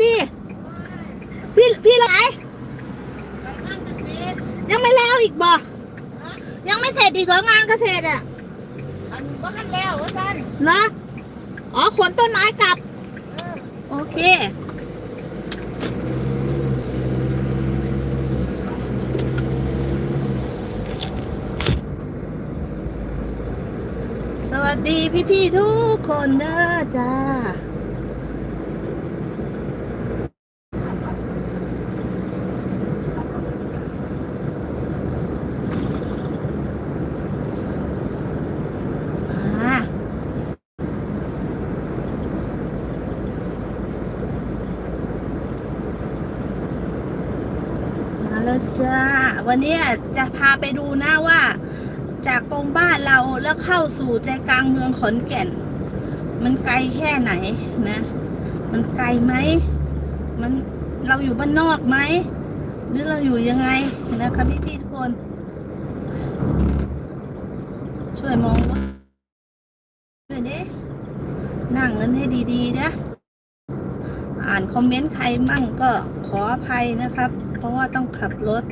พี่ พี่พี่ไรยังไม่แล้วอีกบ่ยังไม่เสร็จอีกเหรองานเกษตรอะบ้านแล้วว่าสันเหรออ๋อขนต้นไม้กลับโอเคสวัสดีพี่ๆทุกคนเด้อจ้า แล้วจ้าวันนี้จะพาไปดูนะว่า จากตรงบ้านเราแล้วเข้าสู่ใจกลางเมืองขอนแก่น มันไกลแค่ไหนนะ มันไกลไหมมันเราอยู่บ้านนอกไหมหรือเราอยู่ยังไงนะคะพี่พี่ๆทุกคน ช่วยมองรถด้วยดินั่งกันให้ดีๆนะอ่านคอมเมนต์ใครมั่งก็ขออภัยนะครับ เพราะว่าต้องขับรถ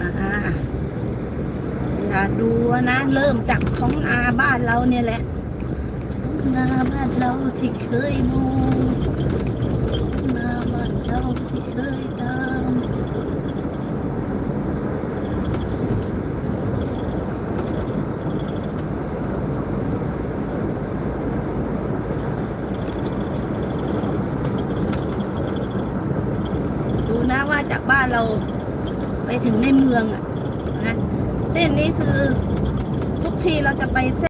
อาย่าดูนะ เริ่มจากท้องนาบ้านเราเนี่ยแหละ นาบ้านเราที่เคยมองนาบ้านเราที่เคยตามดูนะว่าจาก บ้านเราไปถึงในเมืองอะนะเส้นนี้คือทุกทีเราจะไปเส้น